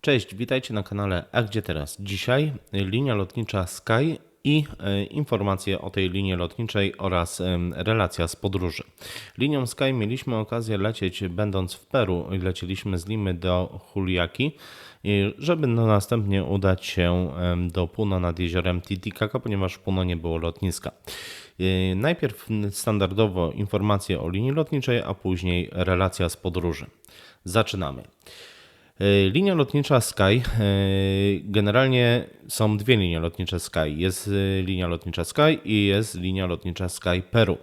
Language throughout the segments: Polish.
Cześć, witajcie na kanale A Gdzie Teraz? Dzisiaj linia lotnicza Sky i e, informacje o tej linii lotniczej oraz relacja z podróży. Linią Sky mieliśmy okazję lecieć będąc w Peru. Lecieliśmy z Limy do Juliaki, żeby no następnie udać się do Puno nad jeziorem Titicaca, ponieważ w Puno nie było lotniska. E, Najpierw standardowo informacje o linii lotniczej, a później relacja z podróży. Zaczynamy. E, Linia lotnicza Sky. e, Generalnie są dwie linie lotnicze Sky. Jest e, linia lotnicza Sky i jest linia lotnicza Sky Peru.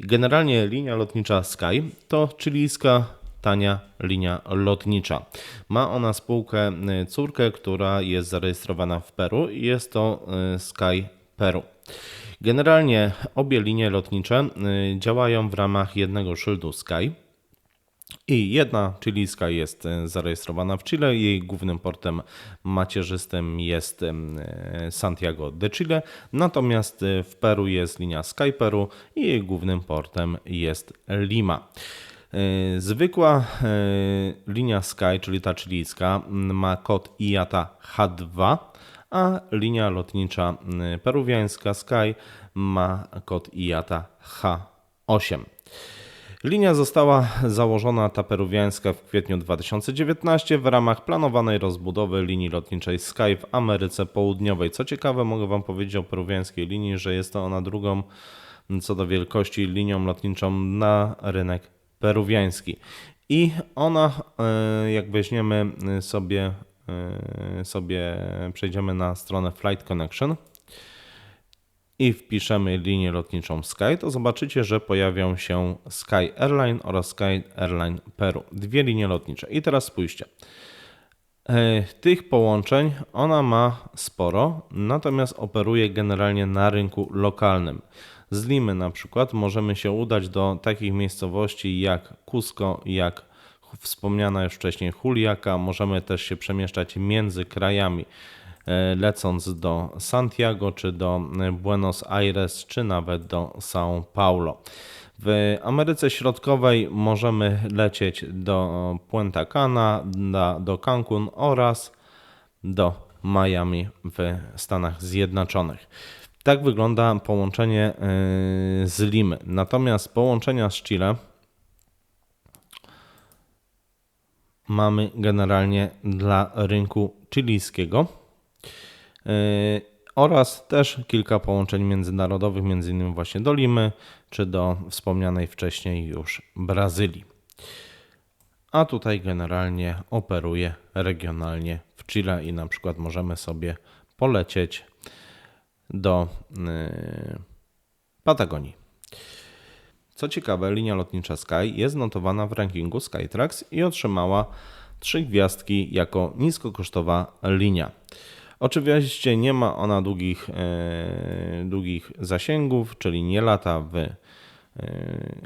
Generalnie linia lotnicza Sky to chilijska tania linia lotnicza. Ma ona spółkę córkę, która jest zarejestrowana w Peru i jest to Sky Peru. Generalnie obie linie lotnicze działają w ramach jednego szyldu Sky. I jedna chilijska jest e, zarejestrowana w Chile. Jej głównym portem macierzystym jest e, Santiago de Chile. Natomiast e, w Peru jest linia Sky Peru i jej głównym portem jest Lima. Zwykła linia Sky, czyli ta chilijska, ma kod IATA H2, a linia lotnicza peruwiańska Sky ma kod IATA H8. Linia została założona ta peruwiańska w kwietniu 2019 w ramach planowanej rozbudowy linii lotniczej Sky w Ameryce Południowej. Co ciekawe, mogę Wam powiedzieć o peruwiańskiej linii, że jest to ona drugą co do wielkości linią lotniczą na rynek peruwiański. I ona, e, jak weźmiemy sobie, e, sobie przejdziemy na stronę Flight Connection, i wpiszemy linię lotniczą Sky, to zobaczycie, że pojawią się Sky Airline oraz Sky Airline Peru. Dwie linie lotnicze. I teraz spójrzcie. E, Tych połączeń ona ma sporo, natomiast operuje generalnie na rynku lokalnym. Z Limy na przykład możemy się udać do takich miejscowości jak Cusco, jak wspomniana już wcześniej Juliaca. Możemy też się przemieszczać między krajami lecąc do Santiago, czy do e, Buenos Aires, czy nawet do São Paulo. W Ameryce Środkowej możemy lecieć do Puenta Cana, do, do Cancun oraz do Miami w Stanach Zjednoczonych. Tak wygląda połączenie e, z Limy. Natomiast połączenia z Chile mamy generalnie dla rynku chilijskiego. Yy, oraz też kilka połączeń międzynarodowych, między innymi właśnie do Limy, czy do wspomnianej wcześniej już Brazylii. A tutaj generalnie operuje regionalnie w Chile i na przykład możemy sobie polecieć do yy, Patagonii. Co ciekawe, linia lotnicza Sky jest notowana w rankingu Skytrax i otrzymała trzy gwiazdki jako niskokosztowa linia. Oczywiście nie ma ona długich, e, długich zasięgów, czyli nie lata w e,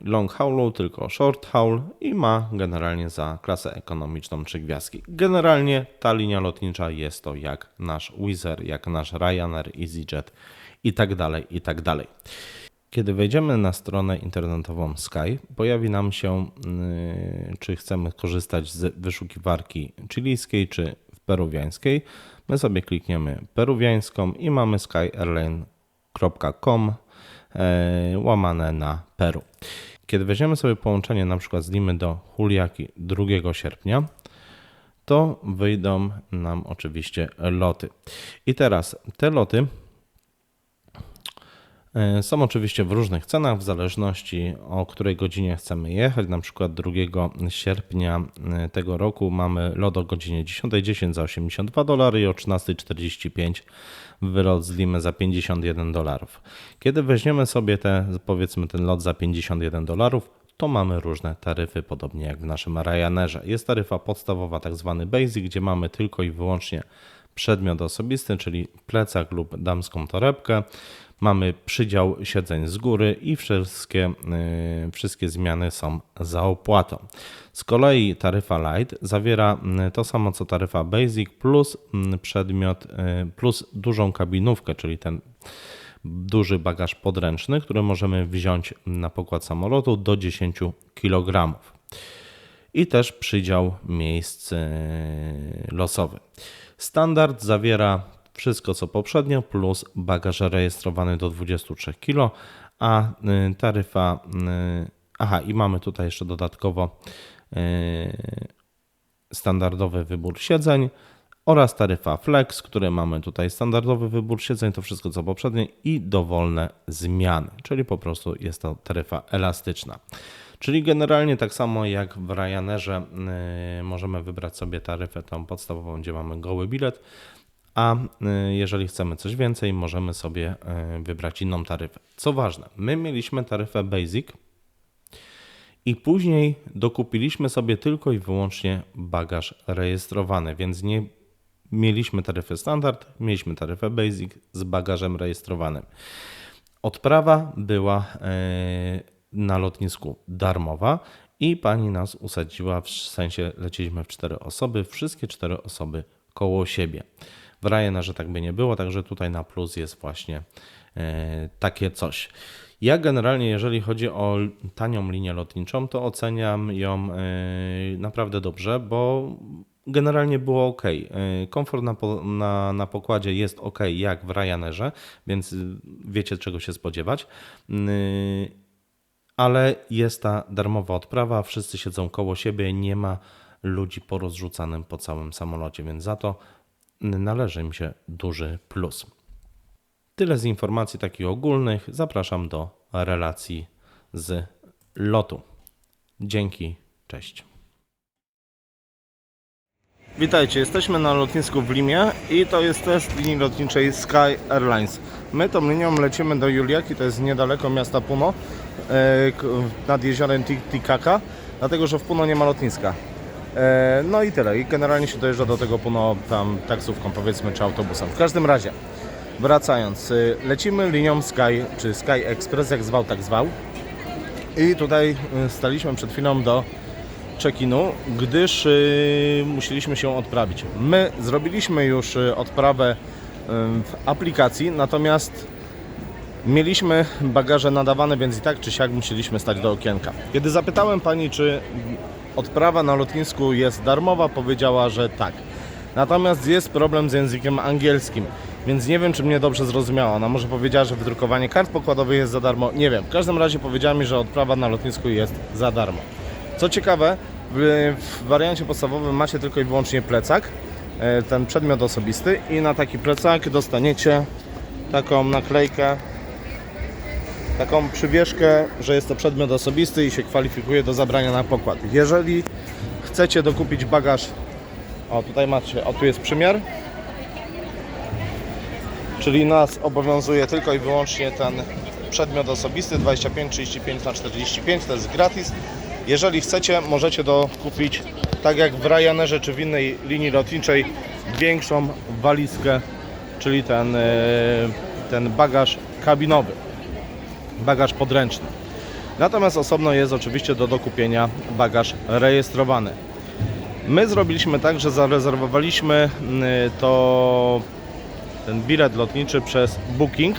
long haulu, tylko short haul i ma generalnie za klasę ekonomiczną trzy gwiazdki. Generalnie ta linia lotnicza jest to jak nasz Wizz jak nasz Ryanair, EasyJet i tak dalej, i tak dalej. Kiedy wejdziemy na stronę internetową Sky, pojawi nam się, yy, czy chcemy korzystać z wyszukiwarki chilijskiej czy peruwiańskiej. My sobie klikniemy peruwiańską i mamy skyairline.com yy, łamane na Peru. Kiedy weźmiemy sobie połączenie na przykład z Limy do Juliaki 2 sierpnia, to wyjdą nam oczywiście loty. I teraz te loty E, Są oczywiście w różnych cenach, w zależności o której godzinie chcemy jechać. Na przykład 2 sierpnia e, tego roku mamy lot o godzinie 10.10 za 82 dolary i o 13.45 wylot z Limy za 51 dolarów. Kiedy weźmiemy sobie te, powiedzmy ten lot za 51 dolarów, to mamy różne taryfy, podobnie jak w naszym Ryanerze. Jest taryfa podstawowa, tak zwany basic, gdzie mamy tylko i wyłącznie przedmiot osobisty, czyli plecak lub damską torebkę. Mamy przydział siedzeń z góry i wszystkie, yy, wszystkie zmiany są za opłatą. Z kolei taryfa Light zawiera yy, to samo co taryfa Basic plus yy, przedmiot, plus dużą kabinówkę, czyli ten duży bagaż podręczny, który możemy wziąć na pokład samolotu do 10 kg. I też przydział miejsc losowy. Standard zawiera wszystko co poprzednio plus bagaż rejestrowany do 23 kg, a e, taryfa. e, Aha, i mamy tutaj jeszcze dodatkowo e, standardowy wybór siedzeń oraz taryfa Flex, które mamy tutaj standardowy wybór siedzeń, to wszystko co poprzednie i dowolne zmiany, czyli po prostu jest to taryfa elastyczna. Czyli generalnie tak samo jak w Ryanerze yy, możemy wybrać sobie taryfę tą podstawową, gdzie mamy goły bilet, a yy, jeżeli chcemy coś więcej, możemy sobie yy, wybrać inną taryfę. Co ważne, my mieliśmy taryfę Basic, i później dokupiliśmy sobie tylko i wyłącznie bagaż rejestrowany, więc nie mieliśmy taryfę standard, mieliśmy taryfę basic z bagażem rejestrowanym. Odprawa była na lotnisku darmowa i pani nas usadziła, w sensie leciliśmy w cztery osoby, wszystkie cztery osoby koło siebie. W Ryanerze tak by nie było, także tutaj na plus jest właśnie e, takie coś. Ja generalnie, jeżeli chodzi o tanią linię lotniczą, to oceniam ją e, naprawdę dobrze, bo generalnie było ok. Komfort na, na, na pokładzie jest ok, jak w Ryanerze, więc wiecie czego się spodziewać. Ale jest ta darmowa odprawa, wszyscy siedzą koło siebie, nie ma ludzi porozrzucanym po całym samolocie, więc za to należy im się duży plus. Tyle z informacji takich ogólnych. Zapraszam do relacji z lotu. Dzięki, cześć. Witajcie, jesteśmy na lotnisku w Limie i to jest test linii lotniczej Sky Airlines. My tą linią lecimy do Juliaki, to jest niedaleko miasta Puno, nad jeziorem Titicaca, dlatego że w Puno nie ma lotniska. E, No i tyle. I generalnie się dojeżdża do tego Puno tam taksówką powiedzmy, czy autobusem. W każdym razie, wracając, y, lecimy linią Sky, czy Sky Express, jak zwał, tak zwał. I tutaj y, staliśmy przed chwilą do check-inu, gdyż y, musieliśmy się odprawić. My zrobiliśmy już odprawę w aplikacji, natomiast mieliśmy bagaże nadawane, więc i tak czy siak musieliśmy stać do okienka. Kiedy zapytałem pani, czy odprawa na lotnisku jest darmowa, powiedziała, że tak. Natomiast jest problem z językiem angielskim, więc nie wiem, czy mnie dobrze zrozumiała. Ona może powiedziała, że wydrukowanie kart pokładowych jest za darmo. Nie wiem. W każdym razie powiedziała mi, że odprawa na lotnisku jest za darmo. Co ciekawe, w, w wariancie podstawowym macie tylko i wyłącznie plecak, e, ten przedmiot osobisty i na taki plecak dostaniecie taką naklejkę, taką przywieszkę, że jest to przedmiot osobisty i się kwalifikuje do zabrania na pokład. Jeżeli chcecie dokupić bagaż, o tutaj macie, o tu jest przymiar, czyli nas obowiązuje tylko i wyłącznie ten przedmiot osobisty 25, 35 na 45, to jest gratis. Jeżeli chcecie, możecie dokupić, tak jak w Ryanerze czy w innej linii lotniczej, większą walizkę, czyli ten, e, ten bagaż kabinowy, bagaż podręczny. Natomiast osobno jest oczywiście do dokupienia bagaż rejestrowany. My zrobiliśmy tak, że zarezerwowaliśmy y, to ten bilet lotniczy przez Booking,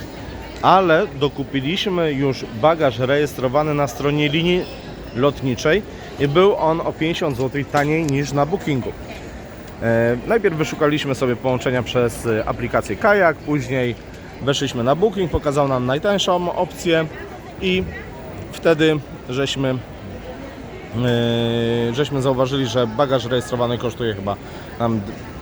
ale dokupiliśmy już bagaż rejestrowany na stronie linii lotniczej i był on o 50 zł taniej niż na Bookingu. E, Najpierw wyszukaliśmy sobie połączenia przez aplikację Kajak, później weszliśmy na Booking, pokazał nam najtańszą opcję i wtedy żeśmy Yy, żeśmy zauważyli, że bagaż rejestrowany kosztuje chyba nam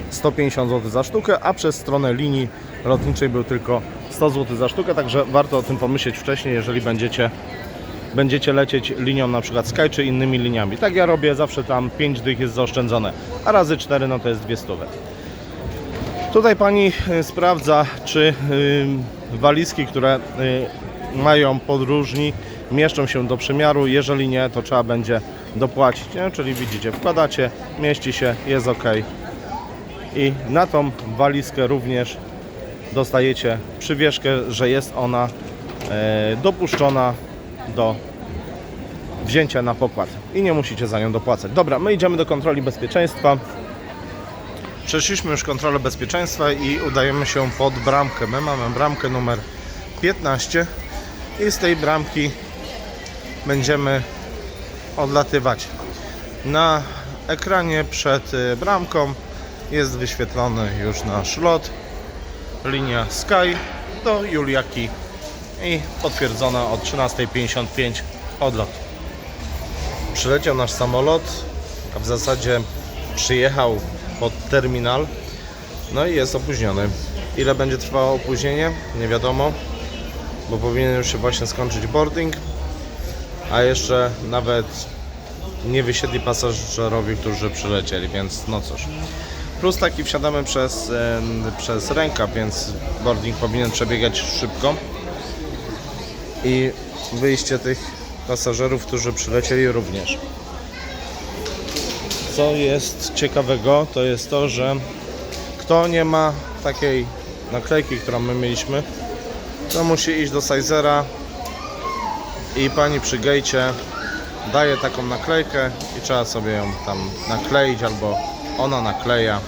150 zł za sztukę, a przez stronę linii lotniczej był tylko 100 zł za sztukę, także warto o tym pomyśleć wcześniej, jeżeli będziecie, będziecie lecieć linią na przykład Sky czy innymi liniami. Tak ja robię, zawsze tam 5 dych jest zaoszczędzone, a razy 4 no to jest 200. Tutaj pani y, sprawdza, czy y, walizki, które y, mają podróżni, mieszczą się do przymiaru. Jeżeli nie, to trzeba będzie dopłacić. Nie? Czyli widzicie, wkładacie, mieści się, jest ok. I na tą walizkę również dostajecie przywieszkę, że jest ona e, dopuszczona do wzięcia na pokład i nie musicie za nią dopłacać. Dobra, my idziemy do kontroli bezpieczeństwa. Przeszliśmy już kontrolę bezpieczeństwa i udajemy się pod bramkę. My mamy bramkę numer 15 i z tej bramki będziemy odlatywać. Na ekranie przed y, bramką jest wyświetlony już nasz lot. Linia Sky do Juliaki i potwierdzona od 13.55 odlot. Przyleciał nasz samolot, a w zasadzie przyjechał pod terminal, no i jest opóźniony. Ile będzie trwało opóźnienie? Nie wiadomo, bo powinien już się właśnie skończyć boarding, a jeszcze nawet nie wysiedli pasażerowie, którzy przylecieli, więc no cóż. Plus taki wsiadamy przez, przez rękaw, więc boarding powinien przebiegać szybko. I wyjście tych pasażerów, którzy przylecieli również. Co jest ciekawego, to jest to, że kto nie ma takiej naklejki, którą my mieliśmy, to musi iść do Sizera i pani przy gejcie daje taką naklejkę i trzeba sobie ją tam nakleić albo ona nakleja,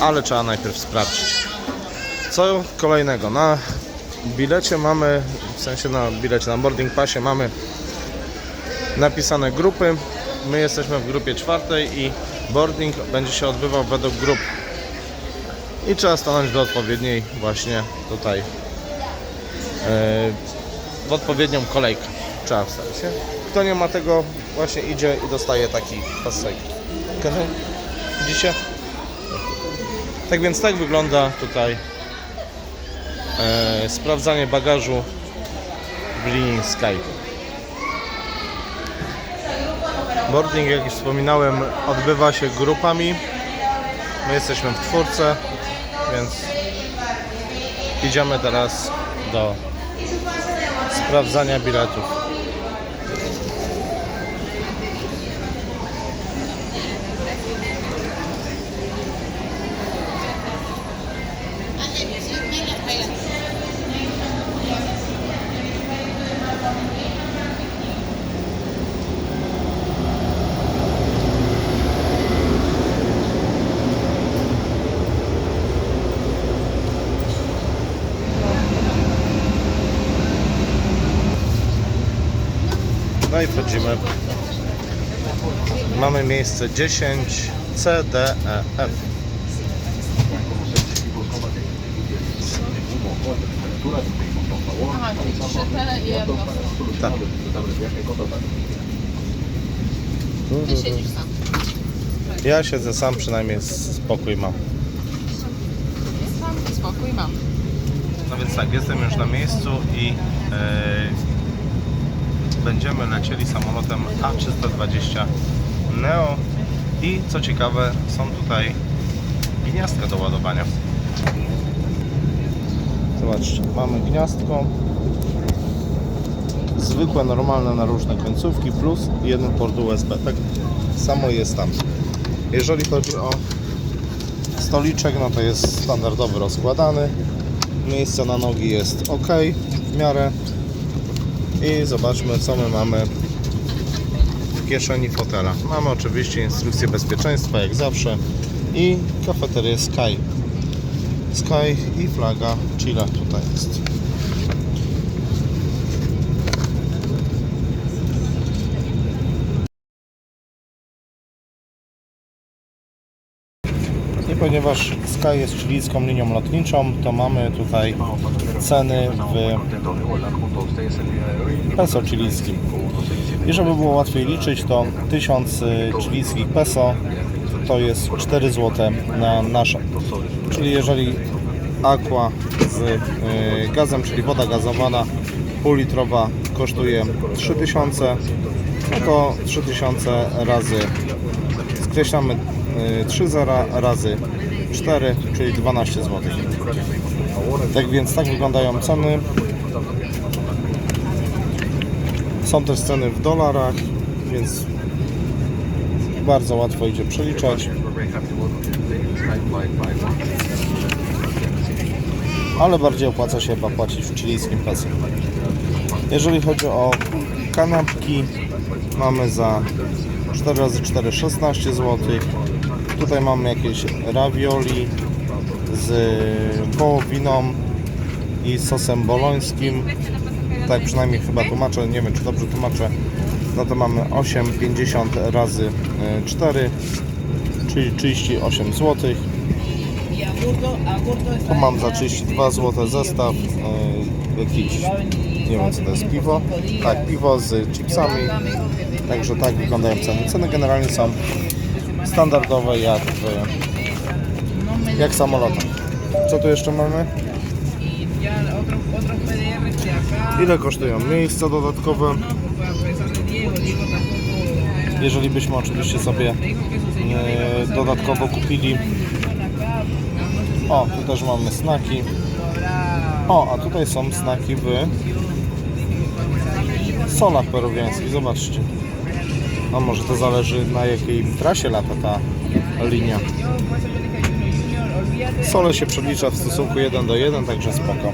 ale trzeba najpierw sprawdzić. Co kolejnego? Na bilecie mamy, w sensie na bilecie, na boarding passie mamy napisane grupy. My jesteśmy w grupie czwartej i boarding będzie się odbywał według grup. I trzeba stanąć do odpowiedniej właśnie tutaj e, w odpowiednią kolejkę. Trzeba wstać, nie? Kto nie ma tego, właśnie idzie i dostaje taki pasek. Widzicie? Tak więc tak wygląda tutaj e, sprawdzanie bagażu w linii Sky. Boarding, jak już wspominałem, odbywa się grupami. My jesteśmy w czwórce, więc idziemy teraz do sprawdzania biletów. No i wchodzimy. Mamy miejsce 10 C, D, E, F. Aha, czyli trzy te i jedno. Tak. Ty siedzisz sam. Ja siedzę sam, przynajmniej spokój mam. Jest sam i spokój mam. No więc tak, jestem już na miejscu i e, będziemy lecieli samolotem A320 Neo i co ciekawe są tutaj gniazdka do ładowania. Zobaczcie, mamy gniazdko zwykłe, normalne na różne końcówki plus jeden port USB. Tak samo jest tam. Jeżeli chodzi o stoliczek, no to jest standardowy rozkładany. Miejsce na nogi jest ok w miarę. I zobaczmy co my mamy w kieszeni fotela. Mamy oczywiście instrukcję bezpieczeństwa jak zawsze i kafeterię Sky. Sky i flaga Chile tutaj jest. Ponieważ Sky jest chilijską linią lotniczą, to mamy tutaj ceny w peso chilijskim. I żeby było łatwiej liczyć, to 1000 chilijskich peso to jest 4 zł na nasze. Czyli jeżeli aqua z y, gazem, czyli woda gazowana półlitrowa kosztuje 3000, no to 3000 razy skreślamy y, 3 zera razy 4, czyli 12 zł. Tak więc tak wyglądają ceny. Są też ceny w dolarach, więc bardzo łatwo idzie przeliczać. Ale bardziej opłaca się chyba płacić w chilijskim peso. Jeżeli chodzi o kanapki, mamy za 4 razy 4 16 zł. Tutaj mamy jakieś ravioli z wołowiną i sosem bolońskim. Tak przynajmniej chyba tłumaczę, nie wiem czy dobrze tłumaczę. no to mamy 8,50 razy e, 4, czyli 38 zł. Tu mam za 32 zł zestaw e, jakiś, nie wiem co to jest, piwo. Tak, piwo z chipsami. Także tak wyglądają ceny. Ceny generalnie są standardowe jak w, jak samolotach. Co tu jeszcze mamy? Ile kosztują miejsca dodatkowe? Jeżeli byśmy oczywiście sobie e, dodatkowo kupili. O, tu też mamy snaki. O, a tutaj są snaki w solach peruwiańskich. Zobaczcie. A może to zależy na jakiej trasie lata ta linia. Sole się przelicza w stosunku 1 do 1, także spoko.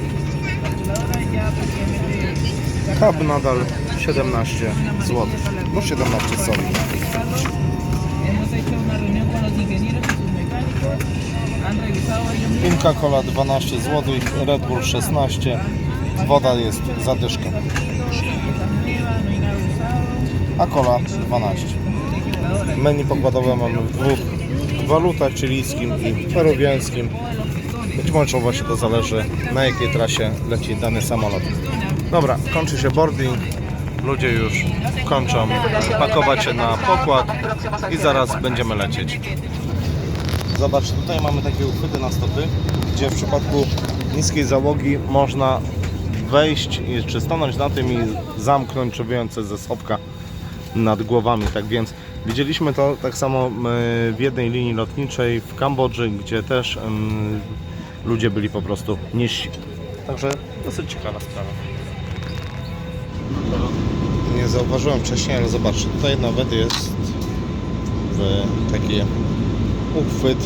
Kab nadal 17 zł. No 17 soli. hemos hecho una reunión con los ingenieros y sus mecánicos han revisado ellos mismos Inka Cola 12 zł, Red Bull 16. Woda jest zadyszką. A kola 12. Menu pokładowe mamy w dwóch walutach, chilijskim i peruwiańskim. Być może właśnie to zależy na jakiej trasie leci dany samolot. Dobra, kończy się boarding. Ludzie już kończą pakować się na pokład i zaraz będziemy lecieć. Zobacz, tutaj mamy takie uchwyty na stopy, gdzie w przypadku niskiej załogi można wejść czy stanąć na tym i zamknąć coś ze schowka nad głowami. Tak więc widzieliśmy to tak samo m, w jednej linii lotniczej w Kambodży, gdzie też ludzie byli po prostu niżsi. Także dosyć ciekawa sprawa. Nie zauważyłem wcześniej, ale zobaczcie, tutaj nawet jest taki uchwyt,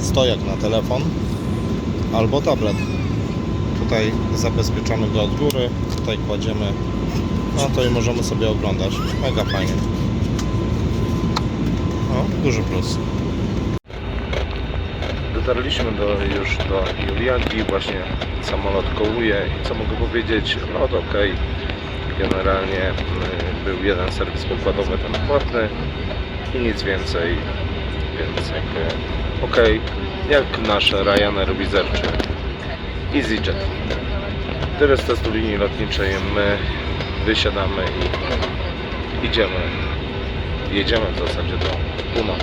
stojak na telefon albo tablet. Tutaj zabezpieczamy go od góry, tutaj kładziemy no to i możemy sobie oglądać. Mega fajnie. O, duży plus. Dotarliśmy do, już do Julianki, właśnie samolot kołuje i co mogę powiedzieć, lot ok. Generalnie y, był jeden serwis pokładowy, ten płatny i nic więcej, więc jakby ok, jak nasz Ryanair Wizard czy EasyJet. Tyle z testu linii lotniczej, my wysiadamy i idziemy, jedziemy w zasadzie do Puma.